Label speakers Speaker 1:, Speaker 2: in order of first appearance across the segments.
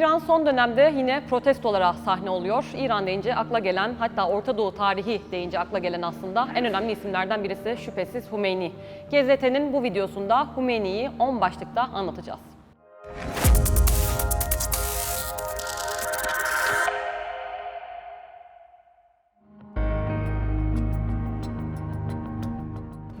Speaker 1: İran son dönemde yine protestolara sahne oluyor. İran deyince akla gelen hatta Orta Doğu tarihi deyince akla gelen aslında en önemli isimlerden birisi şüphesiz Hümeyni. GZT'nin bu videosunda Hümeyni'yi 10 başlıkta anlatacağız.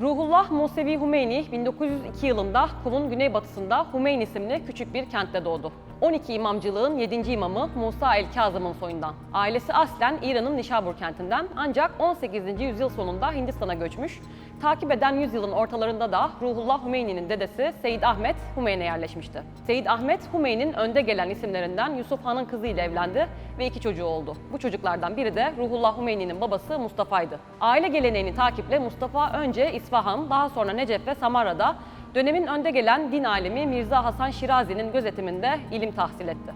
Speaker 1: Ruhullah Musevi Hümeyni 1902 yılında Kum'un güneybatısında Hümeyn isimli küçük bir kentte doğdu. 12 imamcılığın 7. imamı Musa el-Kazım'ın soyundan. Ailesi aslen İran'ın Nişabur kentinden ancak 18. yüzyıl sonunda Hindistan'a göçmüş. Takip eden yüzyılın ortalarında da Ruhullah Hümeyni'nin dedesi Seyyid Ahmet Hümeyn'e yerleşmişti. Seyyid Ahmet Hümeyni'nin önde gelen isimlerinden Yusuf Han'ın kızıyla evlendi ve iki çocuğu oldu. Bu çocuklardan biri de Ruhullah Hümeyni'nin babası Mustafa'ydı. Aile geleneğini takiple Mustafa önce İsfahan, daha sonra Necef ve Samara'da dönemin önde gelen din alimi Mirza Hasan Şirazi'nin gözetiminde ilim tahsil etti.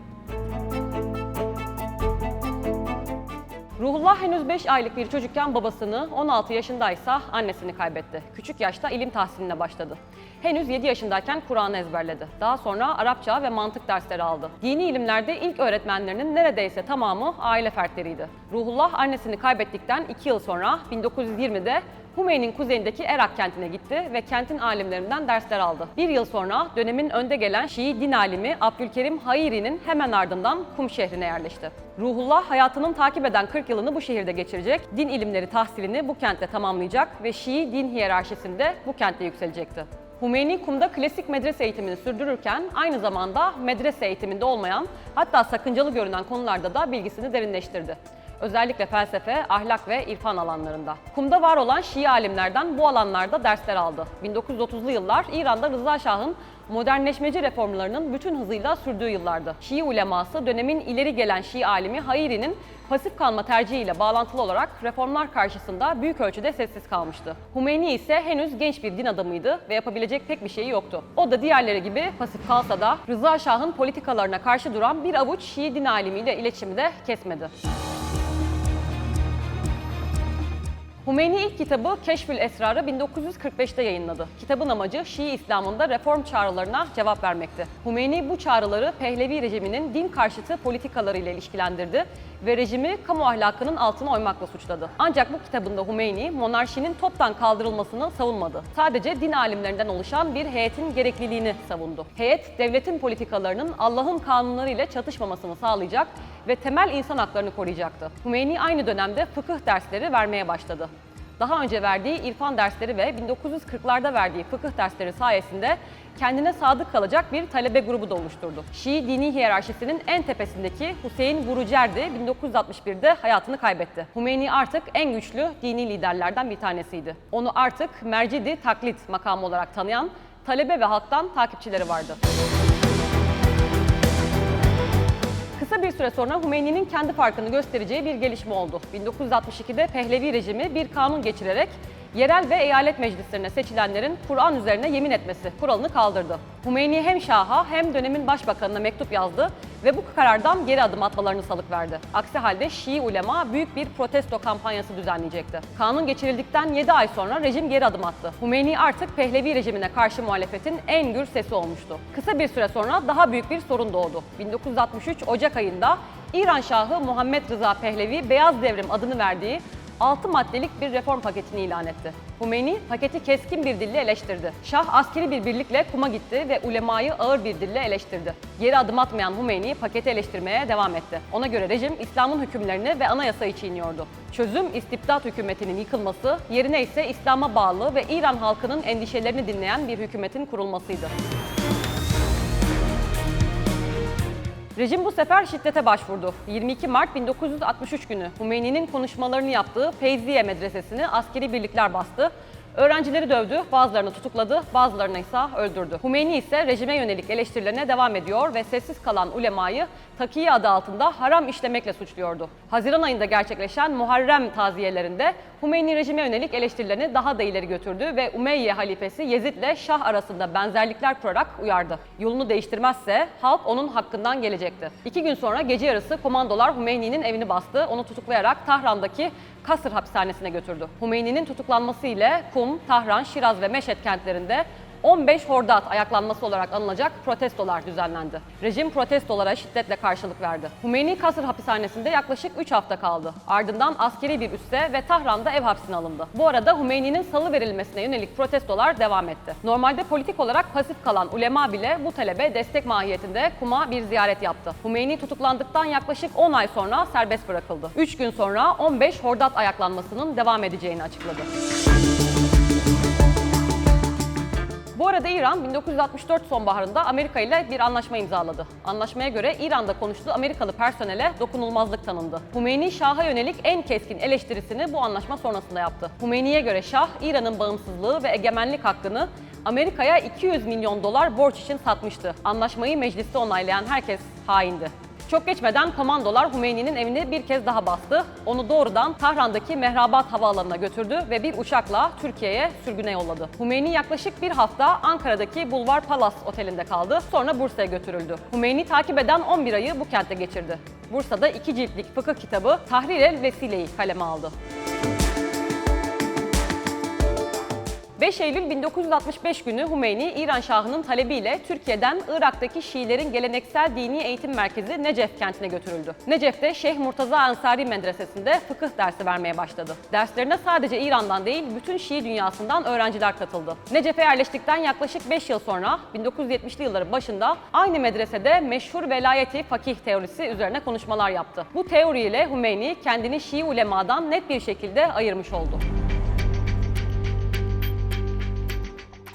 Speaker 1: Ruhullah henüz 5 aylık bir çocukken babasını, 16 yaşındaysa annesini kaybetti. Küçük yaşta ilim tahsiline başladı. Henüz 7 yaşındayken Kur'an'ı ezberledi. Daha sonra Arapça ve mantık dersleri aldı. Dini ilimlerde ilk öğretmenlerinin neredeyse tamamı aile fertleriydi. Ruhullah annesini kaybettikten 2 yıl sonra 1920'de Hümeyni'nin kuzeyindeki Erak kentine gitti ve kentin alimlerinden dersler aldı. Bir yıl sonra dönemin önde gelen Şii din alimi Abdülkerim Hayri'nin hemen ardından Kum şehrine yerleşti. Ruhullah hayatının takip eden 40 yılını bu şehirde geçirecek, din ilimleri tahsilini bu kentte tamamlayacak ve Şii din hiyerarşisinde bu kentte yükselecekti. Hümeyni Kum'da klasik medrese eğitimini sürdürürken aynı zamanda medrese eğitiminde olmayan hatta sakıncalı görünen konularda da bilgisini derinleştirdi. Özellikle felsefe, ahlak ve irfan alanlarında. Kum'da var olan Şii alimlerden bu alanlarda dersler aldı. 1930'lu yıllar İran'da Rıza Şah'ın modernleşmeci reformlarının bütün hızıyla sürdüğü yıllardı. Şii uleması dönemin ileri gelen Şii alimi Hayri'nin pasif kalma tercihiyle bağlantılı olarak reformlar karşısında büyük ölçüde sessiz kalmıştı. Hümeyni ise henüz genç bir din adamıydı ve yapabilecek pek bir şeyi yoktu. O da diğerleri gibi pasif kalsa da Rıza Şah'ın politikalarına karşı duran bir avuç Şii din alimiyle iletişimi de kesmedi. Hümeyni ilk kitabı Keşfül Esrar'ı 1945'te yayınladı. Kitabın amacı Şii İslam'ında reform çağrılarına cevap vermekti. Hümeyni bu çağrıları Pehlevi rejiminin din karşıtı politikalarıyla ilişkilendirdi ve rejimi kamu ahlakının altına oymakla suçladı. Ancak bu kitabında Hümeyni monarşinin toptan kaldırılmasını savunmadı. Sadece din alimlerinden oluşan bir heyetin gerekliliğini savundu. Heyet devletin politikalarının Allah'ın kanunları ile çatışmamasını sağlayacak ve temel insan haklarını koruyacaktı. Hümeyni aynı dönemde fıkıh dersleri vermeye başladı. Daha önce verdiği irfan dersleri ve 1940'larda verdiği fıkıh dersleri sayesinde kendine sadık kalacak bir talebe grubu da oluşturdu. Şii dini hiyerarşisinin en tepesindeki Hüseyin Burucerdi 1961'de hayatını kaybetti. Hümeyni artık en güçlü dini liderlerden bir tanesiydi. Onu artık mercidi taklit makamı olarak tanıyan talebe ve halktan takipçileri vardı. Kısa bir süre sonra Hümeyni'nin kendi farkını göstereceği bir gelişme oldu. 1962'de Pehlevi rejimi bir kanun geçirerek yerel ve eyalet meclislerine seçilenlerin Kur'an üzerine yemin etmesi kuralını kaldırdı. Hümeyni hem Şah'a hem dönemin başbakanına mektup yazdı ve bu karardan geri adım atmalarını salık verdi. Aksi halde Şii ulema büyük bir protesto kampanyası düzenleyecekti. Kanun geçirildikten 7 ay sonra rejim geri adım attı. Hümeyni artık Pehlevi rejimine karşı muhalefetin en gür sesi olmuştu. Kısa bir süre sonra daha büyük bir sorun doğdu. 1963 Ocak ayında İran Şahı Muhammed Rıza Pehlevi Beyaz Devrim adını verdiği 6 maddelik bir reform paketini ilan etti. Hümeyni paketi keskin bir dille eleştirdi. Şah askeri bir birlikle Kum'a gitti ve ulemayı ağır bir dille eleştirdi. Geri adım atmayan Hümeyni paketi eleştirmeye devam etti. Ona göre rejim İslam'ın hükümlerini ve anayasayı çiğniyordu. Çözüm istibdat hükümetinin yıkılması, yerine ise İslam'a bağlı ve İran halkının endişelerini dinleyen bir hükümetin kurulmasıydı. Rejim bu sefer şiddete başvurdu. 22 Mart 1963 günü Hümeyni'nin konuşmalarını yaptığı Feyziye Medresesi'ni askeri birlikler bastı. Öğrencileri dövdü, bazılarını tutukladı, bazılarını ise öldürdü. Hümeyni ise rejime yönelik eleştirilerine devam ediyor ve sessiz kalan ulemayı takiye adı altında haram işlemekle suçluyordu. Haziran ayında gerçekleşen Muharrem taziyelerinde Hümeyni rejime yönelik eleştirilerini daha da ileri götürdü ve Umeyye halifesi Yezid ile Şah arasında benzerlikler kurarak uyardı. Yolunu değiştirmezse halk onun hakkından gelecekti. İki gün sonra gece yarısı komandolar Hümeyni'nin evini bastı, onu tutuklayarak Tahran'daki Kasır hapishanesine götürdü. Hümeyni'nin tutuklanması ile Kum, Tahran, Şiraz ve Meşet kentlerinde 15 Hordat ayaklanması olarak anılacak protestolar düzenlendi. Rejim protestolara şiddetle karşılık verdi. Hümeyni Kasır hapishanesinde yaklaşık 3 hafta kaldı. Ardından askeri bir üsse ve Tahran'da ev hapsine alındı. Bu arada Hümeyni'nin salı verilmesine yönelik protestolar devam etti. Normalde politik olarak pasif kalan ulema bile bu talebe destek mahiyetinde Kum'a bir ziyaret yaptı. Hümeyni tutuklandıktan yaklaşık 10 ay sonra serbest bırakıldı. 3 gün sonra 15 Hordat ayaklanmasının devam edeceğini açıkladı. Bu arada İran 1964 sonbaharında Amerika ile bir anlaşma imzaladı. Anlaşmaya göre İran'da konuştuğu Amerikalı personele dokunulmazlık tanındı. Hümeyni Şah'a yönelik en keskin eleştirisini bu anlaşma sonrasında yaptı. Hümeyni'ye göre Şah, İran'ın bağımsızlığı ve egemenlik hakkını Amerika'ya 200 milyon dolar borç için satmıştı. Anlaşmayı mecliste onaylayan herkes haindi. Çok geçmeden komandolar Hümeyni'nin evini bir kez daha bastı. Onu doğrudan Tahran'daki Mehrabat Havaalanı'na götürdü ve bir uçakla Türkiye'ye sürgüne yolladı. Hümeyni yaklaşık bir hafta Ankara'daki Bulvar Palace Oteli'nde kaldı. Sonra Bursa'ya götürüldü. Hümeyni takip eden 11 ayı bu kentte geçirdi. Bursa'da iki ciltlik fıkıh kitabı Tahrir el Vesile'yi kaleme aldı. 5 Eylül 1965 günü Hümeyni, İran Şahı'nın talebiyle Türkiye'den Irak'taki Şiilerin geleneksel dini eğitim merkezi Necef kentine götürüldü. Necef'te Şeyh Murtaza Ansari Medresesi'nde fıkıh dersi vermeye başladı. Derslerine sadece İran'dan değil, bütün Şii dünyasından öğrenciler katıldı. Necef'e yerleştikten yaklaşık 5 yıl sonra 1970'li yılların başında aynı medresede meşhur velayeti fakih teorisi üzerine konuşmalar yaptı. Bu teoriyle Hümeyni kendini Şii ulemadan net bir şekilde ayırmış oldu.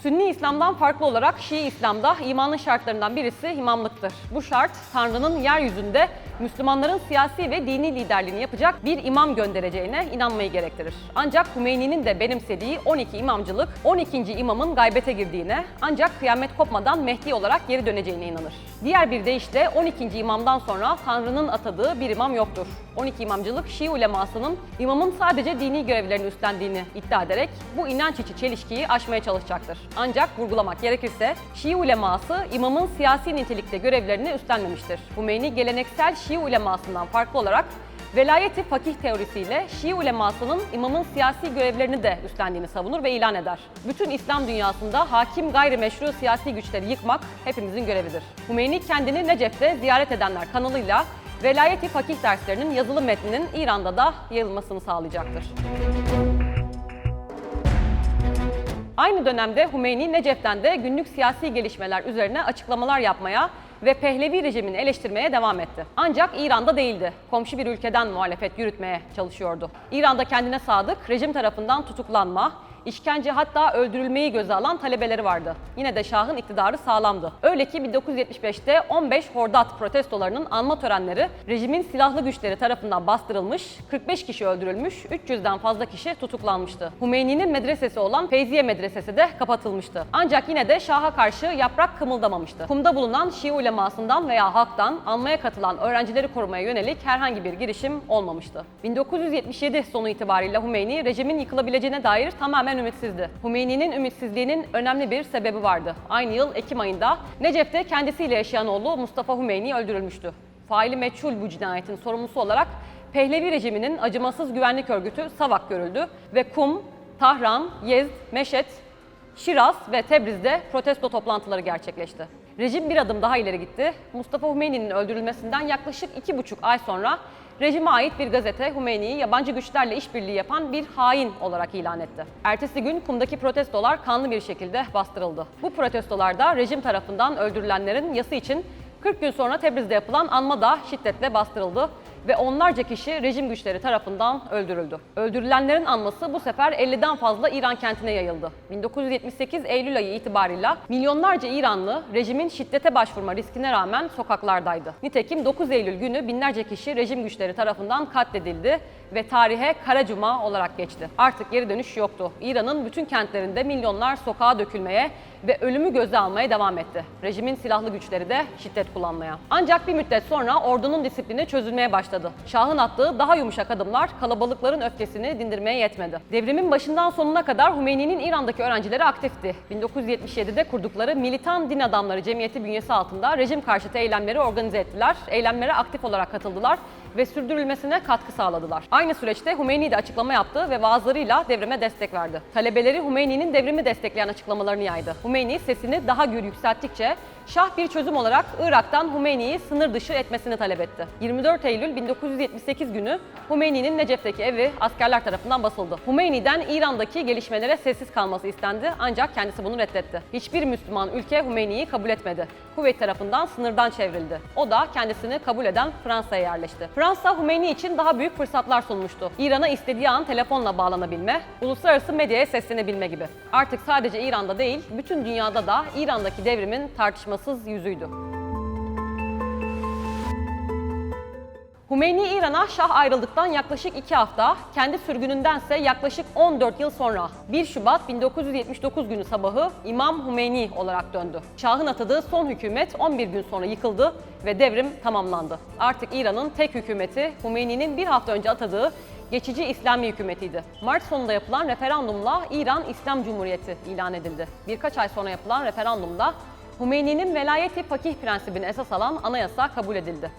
Speaker 1: Sünni İslam'dan farklı olarak Şii İslam'da imanın şartlarından birisi imamlıktır. Bu şart Tanrı'nın yeryüzünde Müslümanların siyasi ve dini liderliğini yapacak bir imam göndereceğine inanmayı gerektirir. Ancak Hümeyni'nin de benimsediği 12 imamcılık 12. imamın gaybete girdiğine ancak kıyamet kopmadan Mehdi olarak geri döneceğine inanır. Diğer bir deyişle 12. imamdan sonra Tanrı'nın atadığı bir imam yoktur. 12 imamcılık Şii ulemasının imamın sadece dini görevlerini üstlendiğini iddia ederek bu inanç içi çelişkiyi aşmaya çalışacaktır. Ancak vurgulamak gerekirse Şii uleması imamın siyasi nitelikte görevlerini üstlenmemiştir. Hümeyni geleneksel Şii ulemasından farklı olarak velayeti fakih teorisiyle Şii ulemasının imamın siyasi görevlerini de üstlendiğini savunur ve ilan eder. Bütün İslam dünyasında hakim gayrimeşru siyasi güçleri yıkmak hepimizin görevidir. Hümeyni kendini Necef'te ziyaret edenler kanalıyla velayeti fakih derslerinin yazılı metninin İran'da da yayılmasını sağlayacaktır. Aynı dönemde Hümeyni Necef'ten de günlük siyasi gelişmeler üzerine açıklamalar yapmaya ve Pehlevi rejimini eleştirmeye devam etti. Ancak İran'da değildi. Komşu bir ülkeden muhalefet yürütmeye çalışıyordu. İran'da kendine sadık, rejim tarafından tutuklanma, işkence hatta öldürülmeyi göze alan talebeleri vardı. Yine de Şah'ın iktidarı sağlamdı. Öyle ki 1975'te 15 Hordat protestolarının anma törenleri rejimin silahlı güçleri tarafından bastırılmış, 45 kişi öldürülmüş, 300'den fazla kişi tutuklanmıştı. Hümeyni'nin medresesi olan Feyziye Medresesi de kapatılmıştı. Ancak yine de Şah'a karşı yaprak kımıldamamıştı. Kumda bulunan Şii ulemasından veya halktan anmaya katılan öğrencileri korumaya yönelik herhangi bir girişim olmamıştı. 1977 sonu itibariyle Hümeyni rejimin yıkılabileceğine dair tamamen ümitsizdi. Hümeyni'nin ümitsizliğinin önemli bir sebebi vardı. Aynı yıl Ekim ayında Necef'te kendisiyle yaşayan oğlu Mustafa Hümeyni öldürülmüştü. Faili meçhul bu cinayetin sorumlusu olarak Pehlevi rejiminin acımasız güvenlik örgütü SAVAK görüldü ve Kum, Tahran, Yezd, Meşet, Şiraz ve Tebriz'de protesto toplantıları gerçekleşti. Rejim bir adım daha ileri gitti. Mustafa Hümeyni'nin öldürülmesinden yaklaşık iki buçuk ay sonra rejime ait bir gazete Hümeyni'yi yabancı güçlerle işbirliği yapan bir hain olarak ilan etti. Ertesi gün Kum'daki protestolar kanlı bir şekilde bastırıldı. Bu protestolarda rejim tarafından öldürülenlerin yası için 40 gün sonra Tebriz'de yapılan anma da şiddetle bastırıldı ve onlarca kişi rejim güçleri tarafından öldürüldü. Öldürülenlerin anması bu sefer 50'den fazla İran kentine yayıldı. 1978 Eylül ayı itibarıyla milyonlarca İranlı rejimin şiddete başvurma riskine rağmen sokaklardaydı. Nitekim 9 Eylül günü binlerce kişi rejim güçleri tarafından katledildi ve tarihe Kara Cuma olarak geçti. Artık geri dönüş yoktu. İran'ın bütün kentlerinde milyonlar sokağa dökülmeye ve ölümü göze almaya devam etti. Rejimin silahlı güçleri de şiddet kullanmaya. Ancak bir müddet sonra ordunun disiplini çözülmeye başladı. Şah'ın attığı daha yumuşak adımlar kalabalıkların öfkesini dindirmeye yetmedi. Devrimin başından sonuna kadar Hümeyni'nin İran'daki öğrencileri aktifti. 1977'de kurdukları Militan Din Adamları Cemiyeti bünyesi altında rejim karşıtı eylemleri organize ettiler. Eylemlere aktif olarak katıldılar ve sürdürülmesine katkı sağladılar. Aynı süreçte Hümeyni de açıklama yaptı ve vaazlarıyla devrime destek verdi. Talebeleri Hümeyni'nin devrimi destekleyen açıklamalarını yaydı. Hümeyni sesini daha gür yükselttikçe Şah bir çözüm olarak Irak'tan Hümeyni'yi sınır dışı etmesini talep etti. 24 Eylül 1978 günü Hümeyni'nin Necef'teki evi askerler tarafından basıldı. Hümeyni'den İran'daki gelişmelere sessiz kalması istendi ancak kendisi bunu reddetti. Hiçbir Müslüman ülke Hümeyni'yi kabul etmedi. Kuveyt tarafından sınırdan çevrildi. O da kendisini kabul eden Fransa'ya yerleşti. Fransa Hümeyni için daha büyük fırsatlar sunmuştu. İran'a istediği an telefonla bağlanabilme, uluslararası medyaya seslenebilme gibi. Artık sadece İran'da değil, bütün dünyada da İran'daki devrimin tartışmasız yüzüydü. Hümeyni İran'a Şah ayrıldıktan yaklaşık 2 hafta, kendi sürgünündense yaklaşık 14 yıl sonra 1 Şubat 1979 günü sabahı İmam Hümeyni olarak döndü. Şah'ın atadığı son hükümet 11 gün sonra yıkıldı ve devrim tamamlandı. Artık İran'ın tek hükümeti Hümeyni'nin bir hafta önce atadığı geçici İslami hükümetiydi. Mart sonunda yapılan referandumla İran İslam Cumhuriyeti ilan edildi. Birkaç ay sonra yapılan referandumda Hümeyni'nin velayeti fakih prensibini esas alan anayasa kabul edildi.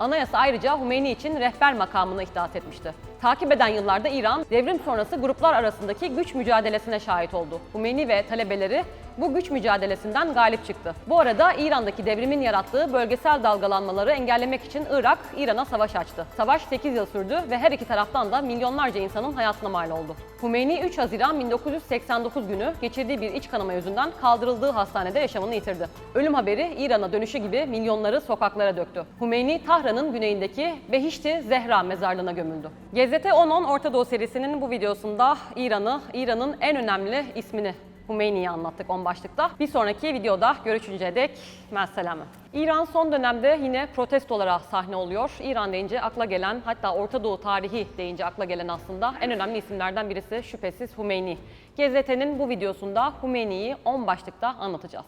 Speaker 1: Anayasa ayrıca Hümeyni için rehber makamını ihdas etmişti. Takip eden yıllarda İran, devrim sonrası gruplar arasındaki güç mücadelesine şahit oldu. Hümeyni ve talebeleri bu güç mücadelesinden galip çıktı. Bu arada İran'daki devrimin yarattığı bölgesel dalgalanmaları engellemek için Irak, İran'a savaş açtı. Savaş 8 yıl sürdü ve her iki taraftan da milyonlarca insanın hayatına mal oldu. Hümeyni 3 Haziran 1989 günü geçirdiği bir iç kanama yüzünden kaldırıldığı hastanede yaşamını yitirdi. Ölüm haberi İran'a dönüşü gibi milyonları sokaklara döktü. Hümeyni, Tahran'ın güneyindeki Behişti Zehra mezarlığına gömüldü. GZT 10-10 Orta Doğu serisinin bu videosunda İran'ı, İran'ın en önemli ismini Hümeyni'yi anlattık 10 başlıkta. Bir sonraki videoda görüşünceye dek messeleme. İran son dönemde yine protestolara sahne oluyor. İran deyince akla gelen hatta Orta Doğu tarihi deyince akla gelen aslında en önemli isimlerden birisi şüphesiz Hümeyni. GZT'nin bu videosunda Hümeyni'yi 10 başlıkta anlatacağız.